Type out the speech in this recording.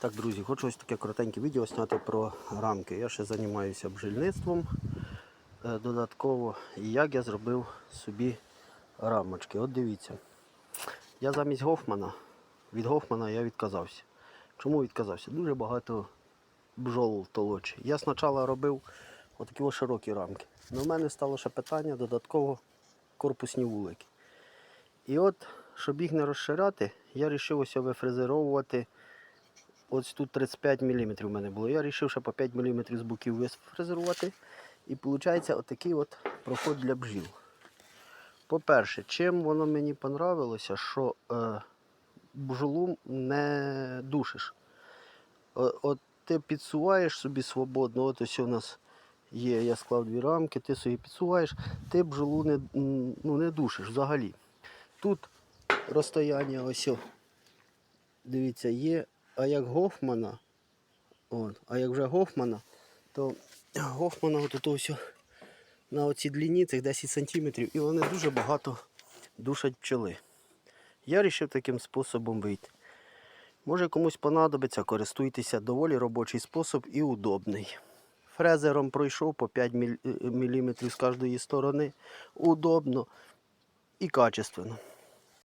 Так, друзі, хочу ось таке коротеньке відео зняти про рамки. Я ще займаюся бджільництвом е, додатково. І як я зробив собі рамочки. От дивіться. Я замість Гофмана, від Гофмана я відказався. Чому відказався? Дуже багато бджол толочі. Я спочатку робив отакі широкі рамки. Але в мене стало ще питання додатково корпусні вулики. І от, щоб їх не розширяти, я вирішив ось вифрезеровувати. Ось тут 35 мм в мене було. Я вирішив ще по 5 мм з боків вифрезерувати. І виходить отакий от проход для бджіл. По-перше, чим воно мені понравилося, що е, бджолу не душиш. О- От ти підсуваєш собі свободно, от ось у нас є, я склав дві рамки, ти собі підсуваєш, ти бджолу не, ну, не душиш взагалі. Тут розстояння ось, дивіться, є, а як Гофмана, от, а як вже Гофмана, то Гофмана от ось на оцій длині цих 10 см, і вони дуже багато душать пчели. Я вирішив таким способом вийти. Може комусь понадобиться, користуйтеся, доволі робочий спосіб і удобний. Фрезером пройшов по 5 мм з кожної сторони. Удобно і качественно.